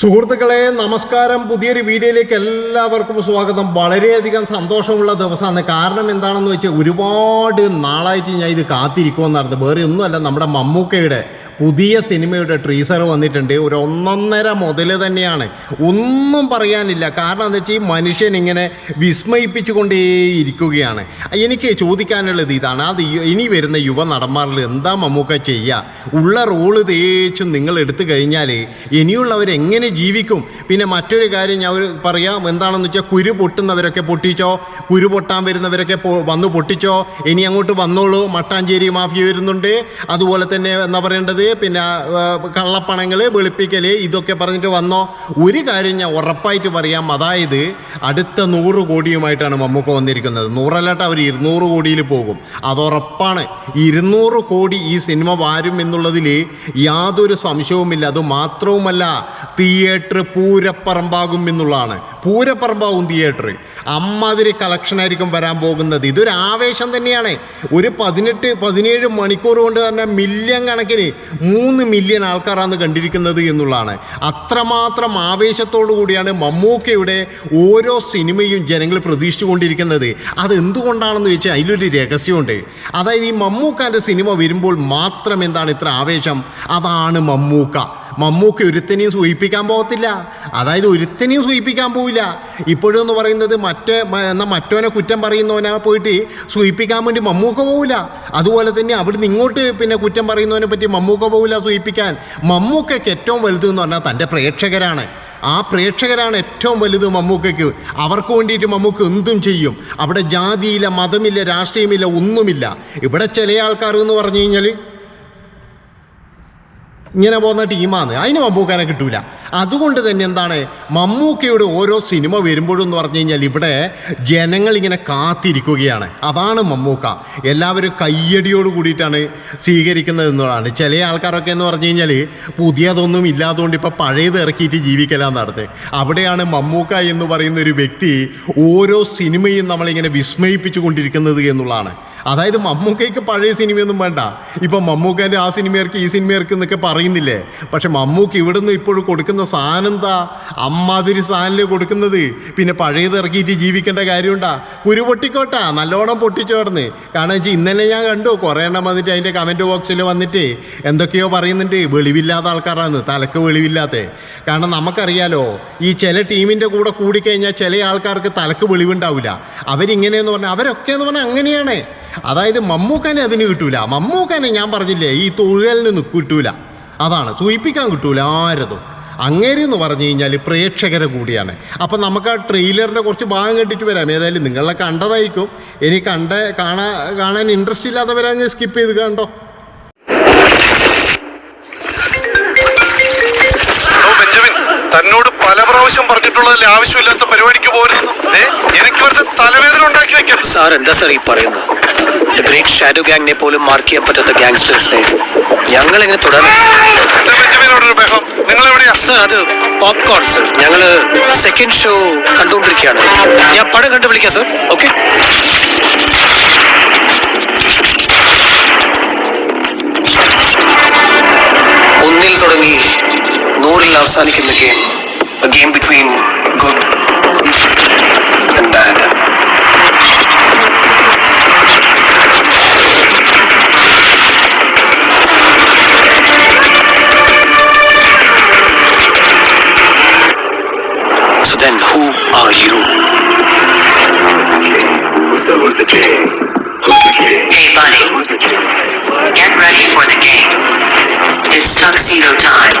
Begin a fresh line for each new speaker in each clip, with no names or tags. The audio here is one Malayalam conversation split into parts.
സുഹൃത്തുക്കളെ നമസ്കാരം. പുതിയൊരു വീഡിയോയിലേക്ക് എല്ലാവർക്കും സ്വാഗതം. വളരെയധികം സന്തോഷമുള്ള ദിവസമാണ്. കാരണം എന്താണെന്ന് വെച്ചാൽ ഒരുപാട് നാളായിട്ട് ഞാൻ ഇത് കാത്തിരിക്കുമെന്നായിരുന്നു. വേറെ ഒന്നുമല്ല നമ്മുടെ മമ്മൂക്കയുടെ പുതിയ സിനിമയുടെ ട്രീസർ വന്നിട്ടുണ്ട്. ഒരു ഒന്നൊന്നര മുതൽ തന്നെയാണ്. ഒന്നും പറയാനില്ല. കാരണം എന്താ വെച്ചാൽ ഈ മനുഷ്യൻ ഇങ്ങനെ വിസ്മയിപ്പിച്ചുകൊണ്ടേയിരിക്കുകയാണ്. എനിക്ക് ചോദിക്കാനുള്ളത് ഇതാണ്. അത് ഇനി വരുന്ന യുവ നടന്മാരിൽ എന്താ മമ്മൂക്ക ചെയ്യുക ഉള്ള റോൾ തേച്ചും നിങ്ങൾ എടുത്തു കഴിഞ്ഞാൽ ഇനിയുള്ളവർ എങ്ങനെ ജീവിക്കും? പിന്നെ മറ്റൊരു കാര്യം ഞാൻ പറയാം. എന്താണെന്ന് വെച്ചാൽ കുരു പൊട്ടുന്നവരൊക്കെ പൊട്ടിച്ചോ? കുരു പൊട്ടാൻ വരുന്നവരൊക്കെ വന്ന് പൊട്ടിച്ചോ? ഇനി അങ്ങോട്ട് വന്നോളൂ. മട്ടാഞ്ചേരി മാഫിയ വരുന്നുണ്ട്. അതുപോലെ തന്നെ എന്താ പറയേണ്ടത്? പിന്നെ കള്ളപ്പണങ്ങൾ വെളുപ്പിക്കൽ ഇതൊക്കെ പറഞ്ഞിട്ട് വന്നോ? ഒരു കാര്യം ഞാൻ ഉറപ്പായിട്ട് പറയാം. അതായത് അടുത്ത നൂറ് കോടിയുമായിട്ടാണ് മമ്മൂക്ക വന്നിരിക്കുന്നത്. നൂറല്ലാട്ട് അവർ ഇരുന്നൂറ് കോടിയിൽ പോകും. അതുറപ്പാണ്. ഇരുന്നൂറ് കോടി ഈ സിനിമ വാരും എന്നുള്ളതിൽ യാതൊരു സംശയവുമില്ല. അത് മാത്രവുമല്ല തിയേറ്റർ പൂരപ്പറമ്പാകും എന്നുള്ളതാണ്. പൂരപ്പറമ്പാകും തിയേറ്റർ അമ്മാതിരി കളക്ഷനായിരിക്കും വരാൻ പോകുന്നത്. ഇതൊരു ആവേശം തന്നെയാണ്. ഒരു പതിനെട്ട് പതിനേഴ് മണിക്കൂർ കൊണ്ട് തന്നെ മില്യൺ കണക്കിന് മൂന്ന് മില്യൺ ആൾക്കാരാണ് കണ്ടിരിക്കുന്നത് എന്നുള്ളതാണ്. അത്രമാത്രം ആവേശത്തോടു കൂടിയാണ് മമ്മൂക്കയുടെ ഓരോ സിനിമയും ജനങ്ങൾ പ്രതീക്ഷിച്ചുകൊണ്ടിരിക്കുന്നത്. അത് എന്തുകൊണ്ടാണെന്ന് ചോദിച്ചാൽ അതിലൊരു രഹസ്യമുണ്ട്. അതായത് ഈ മമ്മൂക്കാന്റെ സിനിമ വരുമ്പോൾ മാത്രം എന്താണ് ഇത്ര ആവേശം? അതാണ് മമ്മൂക്ക. മമ്മൂക്ക് ഒരുത്തനെയും സൂചിപ്പിക്കാൻ പോകത്തില്ല. അതായത് ഒരുത്തനെയും സൂചിപ്പിക്കാൻ പോവില്ല. ഇപ്പോഴും എന്ന് പറയുന്നത് മറ്റേ എന്നാൽ മറ്റോനെ കുറ്റം പറയുന്നവനെ പോയിട്ട് സൂചിപ്പിക്കാൻ വേണ്ടി മമ്മൂക്ക പോവില്ല. അതുപോലെ തന്നെ അവിടുന്ന് ഇങ്ങോട്ട് പിന്നെ കുറ്റം പറയുന്നവനെ പറ്റി മമ്മൂക്ക പോവില്ല സൂചിപ്പിക്കാൻ മമ്മൂക്കയ്ക്ക് ഏറ്റവും വലുത് എന്ന് പറഞ്ഞാൽ തന്റെ പ്രേക്ഷകരാണ്. ആ പ്രേക്ഷകരാണ് ഏറ്റവും വലുത് മമ്മൂക്കയ്ക്ക്. അവർക്ക് വേണ്ടിയിട്ട് മമ്മൂക്ക് എന്തും ചെയ്യും. അവിടെ ജാതിയില്ല മതമില്ല രാഷ്ട്രീയമില്ല ഒന്നുമില്ല. ഇവിടെ ചില ആൾക്കാർ എന്ന് പറഞ്ഞു കഴിഞ്ഞാൽ ഇങ്ങനെ പോകുന്ന ടീമാണ്. അതിന് മമ്മൂക്കാനെ കിട്ടൂല. അതുകൊണ്ട് തന്നെ എന്താണ് മമ്മൂക്കയുടെ ഓരോ സിനിമ വരുമ്പോഴും എന്ന് പറഞ്ഞു കഴിഞ്ഞാൽ ഇവിടെ ജനങ്ങൾ ഇങ്ങനെ കാത്തിരിക്കുകയാണ്. അതാണ് മമ്മൂക്ക. എല്ലാവരും കയ്യടിയോട് കൂടിയിട്ടാണ് സ്വീകരിക്കുന്നത് എന്നുള്ളതാണ് ചില ആൾക്കാരൊക്കെ എന്ന് പറഞ്ഞു കഴിഞ്ഞാൽ പുതിയതൊന്നും ഇല്ലാതുകൊണ്ട് ഇപ്പം പഴയത് ഇറക്കിയിട്ട് ജീവിക്കലാന്ന് നടത്ത്. അവിടെയാണ് മമ്മൂക്ക എന്ന് പറയുന്ന ഒരു വ്യക്തി ഓരോ സിനിമയും നമ്മളിങ്ങനെ വിസ്മയിപ്പിച്ചു കൊണ്ടിരിക്കുന്നത് എന്നുള്ളതാണ്. അതായത് മമ്മൂക്കയ്ക്ക് പഴയ സിനിമയൊന്നും വേണ്ട. ഇപ്പം മമ്മൂക്കേന്റെ ആ സിനിമയർക്ക് ഈ സിനിമയർക്ക് എന്നൊക്കെ പറയുന്നില്ലേ പക്ഷെ മമ്മൂക്ക് ഇവിടുന്ന് ഇപ്പോഴും കൊടുക്കുന്ന സാധനം എന്താ അമ്മാതിരി സാധനം കൊടുക്കുന്നത്. പിന്നെ പഴയത് ഇറക്കിയിട്ട് ജീവിക്കേണ്ട കാര്യമുണ്ടാ? കുരു പൊട്ടിക്കോട്ടാ നല്ലോണം പൊട്ടിച്ചു കിടന്ന്. കാരണം വെച്ചാൽ ഇന്നലെ ഞാൻ കണ്ടു കുറേ എണ്ണം വന്നിട്ട് അതിന്റെ കമന്റ് ബോക്സിൽ വന്നിട്ട് എന്തൊക്കെയോ പറയുന്നുണ്ട് വെളിവില്ലാത്ത ആൾക്കാരാണ് തലക്ക് വെളിവില്ലാത്ത. കാരണം നമുക്കറിയാലോ ഈ ചില ടീമിന്റെ കൂടെ കൂടിക്കഴിഞ്ഞാൽ ചില ആൾക്കാർക്ക് തലക്ക് വെളിവുണ്ടാവില്ല അവരിങ്ങനെയെന്ന് പറഞ്ഞാൽ അവരൊക്കെ എന്ന് പറഞ്ഞാൽ അങ്ങനെയാണ്. അതായത് മമ്മൂക്കനെ അതിന് കിട്ടൂല. മമ്മൂക്കനെ ഞാൻ പറഞ്ഞില്ലേ ഈ തൊഴിലിന് നിക്ക് കിട്ടൂല. അതാണ്. സൂയിപ്പിക്കാൻ കിട്ടൂല ആരതും. അങ്ങേരി എന്ന് പറഞ്ഞു കഴിഞ്ഞാൽ പ്രേക്ഷകരെ കൂടിയാണ്. അപ്പം നമുക്ക് ആ ട്രെയിലറിന്റെ കുറച്ച് ഭാഗം കണ്ടിട്ട് വരാം. ഏതായാലും നിങ്ങളെ കണ്ടതായിരിക്കും. ഇനി കണ്ട കാണാൻ കാണാൻ ഇൻട്രസ്റ്റ് ഇല്ലാത്തവരങ്ങ് സ്കിപ്പ് ചെയ്ത് കണ്ടോ?
പ്രാവശ്യം പറഞ്ഞിട്ടുള്ളതിൽ ആവശ്യമില്ലാത്ത പരിപാടിക്ക് പോരുന്നു ഏ എനിക്ക് കുറച്ച് തലവേദന ഉണ്ടാക്കി വെക്കാം.
സാർ എന്താ സാർ ഈ പറയുന്നത്? ദ ഗ്രേറ്റ് ഷാഡോ ഗാങ്ങിനെ പോലും മാർക്ക് ചെയ്യാൻ പറ്റാത്ത ഗാങ്സ്റ്റേഴ്സിനെ ഞങ്ങൾ എങ്ങനെ തുടരാൻ
നിങ്ങൾ എവിടെയാ
സാർ അത് പോപ്കോൺ സർ ഞങ്ങൾ സെക്കൻഡ് ഷോ കണ്ടുകൊണ്ടിരിക്കുകയാണ്. ഞാൻ പടം കണ്ടു വിളിക്കാം സർ ഓക്കെ ഒന്നിൽ തുടങ്ങി നൂറിൽ അവസാനിക്കുന്ന game game between good and bad. So then, who are you?
Hey buddy, get ready for the game. It's tuxedo time.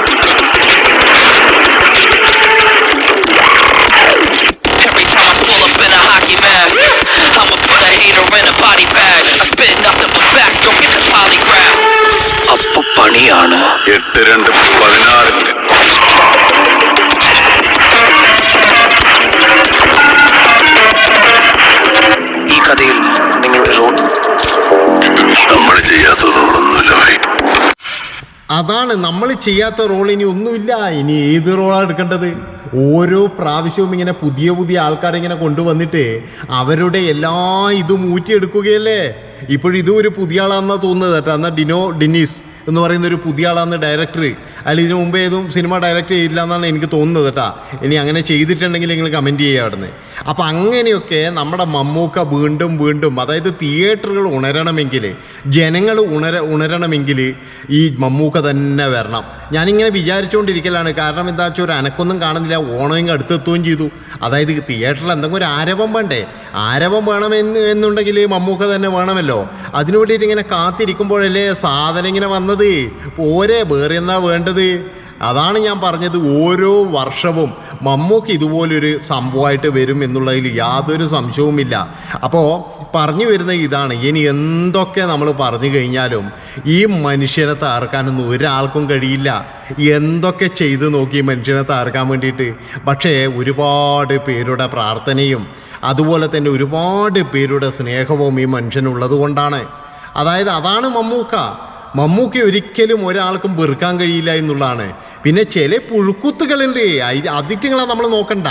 അതാണ് നമ്മൾ ചെയ്യാത്ത റോൾ ഇനി ഒന്നുമില്ല. ഇനി ഏത് റോളാണ് എടുക്കേണ്ടത്? ഓരോ പ്രാവശ്യവും ഇങ്ങനെ പുതിയ പുതിയ ആൾക്കാരെ ഇങ്ങനെ കൊണ്ടുവന്നിട്ട് അവരുടെ എല്ലാ ഇതും ഊറ്റിയെടുക്കുകയല്ലേ? ഇപ്പോഴിതും ഒരു പുതിയ ആളാണെന്നാണ് തോന്നുന്നത്. കേട്ടോ എന്നാൽ ഡിനോ ഡിനീസ് എന്ന് പറയുന്ന ഒരു പുതിയ ആളാണ് ഡയറക്ടർ അയാൾ ഇതിനു മുമ്പ് ഏതും സിനിമ ഡയറക്റ്റ് ചെയ്തില്ല എന്നാണ് എനിക്ക് തോന്നുന്നത് കേട്ടാ. ഇനി അങ്ങനെ ചെയ്തിട്ടുണ്ടെങ്കിൽ നിങ്ങൾ കമന്റ് ചെയ്യുക അവിടുന്ന്. അപ്പോൾ അങ്ങനെയൊക്കെ നമ്മുടെ മമ്മൂക്ക വീണ്ടും വീണ്ടും അതായത് തിയേറ്ററുകൾ ഉണരണമെങ്കിൽ ജനങ്ങൾ ഉണര ഉണരണമെങ്കിൽ ഈ മമ്മൂക്ക തന്നെ വരണം. ഞാനിങ്ങനെ വിചാരിച്ചുകൊണ്ടിരിക്കലാണ് കാരണം എന്താ വെച്ചാൽ ഒരു അനക്കൊന്നും കാണുന്നില്ല. ഓണം ഇങ്ങ് അടുത്തെത്തുകയും ചെയ്തു. അതായത് തിയേറ്ററിൽ എന്തെങ്കിലും ഒരു ആരവം വേണ്ടേ? ആരവം വേണമെന്ന് എന്നുണ്ടെങ്കിൽ മമ്മൂക്ക തന്നെ വേണമല്ലോ. അതിനു വേണ്ടിയിട്ട് ഇങ്ങനെ കാത്തിരിക്കുമ്പോഴല്ലേ സാധനം ഇങ്ങനെ വന്നത്? പോരെ വേറെ എന്നാ വേണ്ടത് അതാണ് ഞാൻ പറഞ്ഞത് ഓരോ വർഷവും മമ്മൂക്ക് ഇതുപോലൊരു സംഭവമായിട്ട് വരും എന്നുള്ളതിൽ യാതൊരു സംശയവുമില്ല. അപ്പോൾ പറഞ്ഞു വരുന്ന ഇതാണ്. ഇനി എന്തൊക്കെ നമ്മൾ പറഞ്ഞു കഴിഞ്ഞാലും ഈ മനുഷ്യനെ തകർക്കാനൊന്നും ഒരാൾക്കും കഴിയില്ല. എന്തൊക്കെ ചെയ്തു നോക്കി മനുഷ്യനെ തകർക്കാൻ വേണ്ടിയിട്ട്. പക്ഷേ ഒരുപാട് പേരുടെ പ്രാർത്ഥനയും അതുപോലെ തന്നെ ഒരുപാട് പേരുടെ സ്നേഹവും ഈ മനുഷ്യനുള്ളത് കൊണ്ടാണ്. അതായത് അതാണ് മമ്മൂക്ക. മമ്മൂക്ക ഒരിക്കലും ഒരാൾക്കും വെറുക്കാൻ കഴിയില്ല എന്നുള്ളതാണ്. പിന്നെ ചില പുഴുക്കുത്തുകളുണ്ട്. അതിറ്റുങ്ങളെ നമ്മൾ നോക്കണ്ട.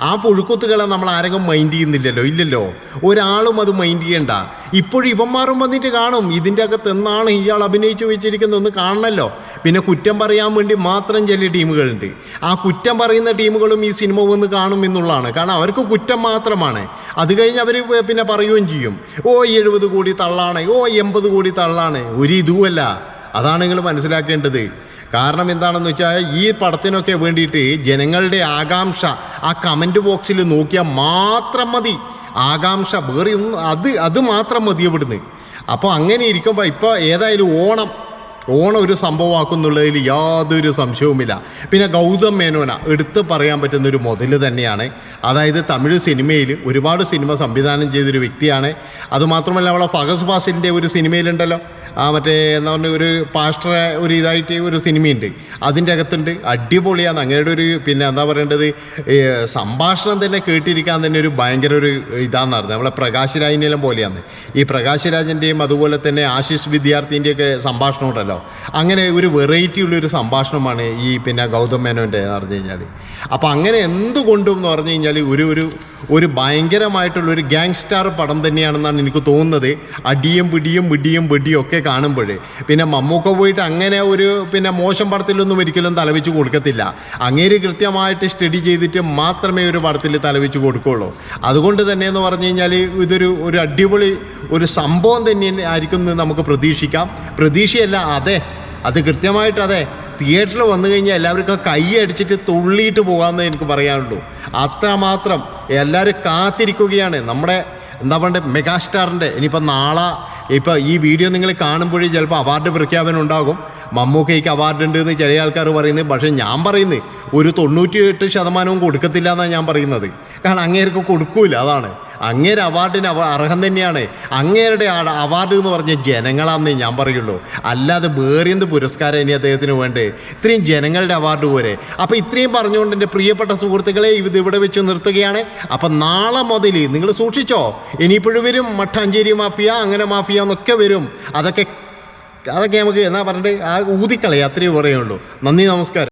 ആ പുഴുക്കുത്തുകളെ നമ്മൾ ആരെങ്കിലും മൈൻഡ് ചെയ്യുന്നില്ലല്ലോ ഇല്ലല്ലോ. ഒരാളും അത് മൈൻഡ് ചെയ്യണ്ട. ഇപ്പോഴും ഇവന്മാരും വന്നിട്ട് കാണും. ഇതിന്റെ അകത്ത് എന്നാണ് ഇയാൾ അഭിനയിച്ചു വെച്ചിരിക്കുന്നത് ഒന്ന് കാണണമല്ലോ പിന്നെ കുറ്റം പറയാൻ വേണ്ടി മാത്രം ചില ടീമുകളുണ്ട്. ആ കുറ്റം പറയുന്ന ടീമുകളും ഈ സിനിമ വന്ന് കാണും എന്നുള്ളതാണ്. കാരണം അവർക്ക് കുറ്റം മാത്രമാണ്. അത് കഴിഞ്ഞ് അവർ പിന്നെ പറയുകയും ചെയ്യും. ഓ എഴുപത് കോടി തള്ളാണ്. ഓ എൺപത് കോടി തള്ളാണ്. ഒരു ഇതുമല്ല അതാണ് നിങ്ങൾ മനസ്സിലാക്കേണ്ടത്. കാരണം എന്താണെന്ന് വെച്ചാൽ ഈ പടത്തിനൊക്കെ വേണ്ടിയിട്ട് ജനങ്ങളുടെ ആകാംക്ഷ ആ കമന്റ് ബോക്സിൽ നോക്കിയാൽ മാത്രം മതി. ആകാംക്ഷ വേറെ അത് അത് മാത്രം മതി ഇവിടുന്ന്. അപ്പോൾ അങ്ങനെ ഇരിക്കുമ്പോൾ ഇപ്പോൾ ഏതായാലും ഓണം. ഓണം ഒരു സംഭവമാക്കുന്നുള്ളതിൽ യാതൊരു സംശയവുമില്ല. പിന്നെ ഗൗതം മേനോന എടുത്ത് പറയാൻ പറ്റുന്ന ഒരു മുതൽ തന്നെയാണ്. അതായത് തമിഴ് സിനിമയിൽ ഒരുപാട് സിനിമ സംവിധാനം ചെയ്തൊരു വ്യക്തിയാണ്. അതുമാത്രമല്ല അവളെ ഫഗസ് ഫാസിന്റെ ഒരു സിനിമയിലുണ്ടല്ലോ. ആ മറ്റേ എന്താ പറഞ്ഞ ഒരു പാസ്റ്റർ ഒരു ഇതായിട്ട് ഒരു സിനിമയുണ്ട്. അതിന്റെ അകത്തുണ്ട്. അടിപൊളിയാണ് അങ്ങയുടെ ഒരു പിന്നെ എന്താ പറയേണ്ടത്? സംഭാഷണം തന്നെ കേട്ടിരിക്കാൻ തന്നെ ഒരു ഭയങ്കര ഒരു ഇതാന്ന് പറഞ്ഞത്. നമ്മളെ പ്രകാശ് രാജിനെല്ലാം പോലെയാണ് ഈ പ്രകാശ് രാജിന്റെയും അതുപോലെ തന്നെ ആശിഷ് വിദ്യാർത്ഥിന്റെയൊക്കെ സംഭാഷണം ഉണ്ടല്ലോ. അങ്ങനെ ഒരു വെറൈറ്റി ഉള്ളൊരു സംഭാഷണമാണ് ഈ പിന്നെ ഗൗതം മേനോന്റെ എന്ന് പറഞ്ഞു കഴിഞ്ഞാൽ അപ്പോൾ അങ്ങനെ എന്തുകൊണ്ടും എന്ന് പറഞ്ഞു കഴിഞ്ഞാൽ ഒരു ഒരു ഒരു ഭയങ്കരമായിട്ടുള്ള ഒരു ഗാങ്സ്റ്റാർ പടം തന്നെയാണെന്നാണ് എനിക്ക് തോന്നുന്നത്. അടിയും പിടിയും പിടിയും പിടിയും ഒക്കെ കാണുമ്പോൾ പിന്നെ മമ്മൂക്ക പോയിട്ട് അങ്ങനെ ഒരു പിന്നെ മോശം പടത്തിലൊന്നും ഒരിക്കലും തലവെച്ച് കൊടുക്കത്തില്ല. അങ്ങേര് കൃത്യമായിട്ട് സ്റ്റഡി ചെയ്തിട്ട് മാത്രമേ ഒരു പടത്തിൽ തലവെച്ച് കൊടുക്കുകയുള്ളൂ അതുകൊണ്ട് തന്നെ എന്ന് പറഞ്ഞു കഴിഞ്ഞാൽ ഇതൊരു ഒരു അടിപൊളി ഒരു സംഭവം തന്നെ ആയിരിക്കും നമുക്ക് പ്രതീക്ഷിക്കാം. പ്രതീക്ഷയല്ല അതെ അത് കൃത്യമായിട്ട് അതെ. തിയേറ്ററിൽ വന്നു കഴിഞ്ഞാൽ എല്ലാവർക്കും കൈ അടിച്ചിട്ട് തുള്ളിയിട്ട് പോകാമെന്ന് എനിക്ക് പറയാനുള്ളൂ. അത്രമാത്രം എല്ലാവരും കാത്തിരിക്കുകയാണ്. നമ്മുടെ എന്താ പറയുക മെഗാസ്റ്റാറിന്റെ ഇനിയിപ്പോൾ നാളെ ഇപ്പോൾ ഈ വീഡിയോ നിങ്ങൾ കാണുമ്പോഴേ ചിലപ്പോൾ അവാർഡ് പ്രഖ്യാപനം ഉണ്ടാകും. മമ്മൂക്കയ്ക്ക് അവാർഡ് ഉണ്ട് എന്ന് ചില ആൾക്കാർ പറയുന്നത് പക്ഷേ ഞാൻ പറയുന്നത് ഒരു തൊണ്ണൂറ്റി എട്ട് ശതമാനവും കൊടുക്കത്തില്ല എന്നാണ് ഞാൻ പറയുന്നത്. കാരണം അങ്ങേർക്ക് കൊടുക്കൂല അതാണ്. അങ്ങേര് അവാർഡിന് അവ അർഹം തന്നെയാണ്. അങ്ങേരുടെ അവാർഡ് എന്ന് പറഞ്ഞ ജനങ്ങളാണെന്നേ ഞാൻ പറയുള്ളൂ. അല്ലാതെ വേറെ എന്ത് പുരസ്കാരം ഇനി അദ്ദേഹത്തിന് വേണ്ടേ? ഇത്രയും ജനങ്ങളുടെ അവാർഡ് പോരെ. അപ്പോൾ ഇത്രയും പറഞ്ഞുകൊണ്ട് എന്റെ പ്രിയപ്പെട്ട സുഹൃത്തുക്കളെ ഇത് ഇവിടെ വെച്ച് നിർത്തുകയാണ്. അപ്പം നാളെ മുതൽ നിങ്ങൾ സൂക്ഷിച്ചോ. ഇനിയിപ്പോഴും വരും. മട്ടാഞ്ചേരി മാഫിയ അങ്ങനെ മാഫിയ എന്നൊക്കെ വരും. അതൊക്കെ അതൊക്കെ നമുക്ക് എന്നാ പറഞ്ഞിട്ട് ആ ഊതിക്കളയാ. അത്രയേ പറയുള്ളൂ. നന്ദി നമസ്കാരം.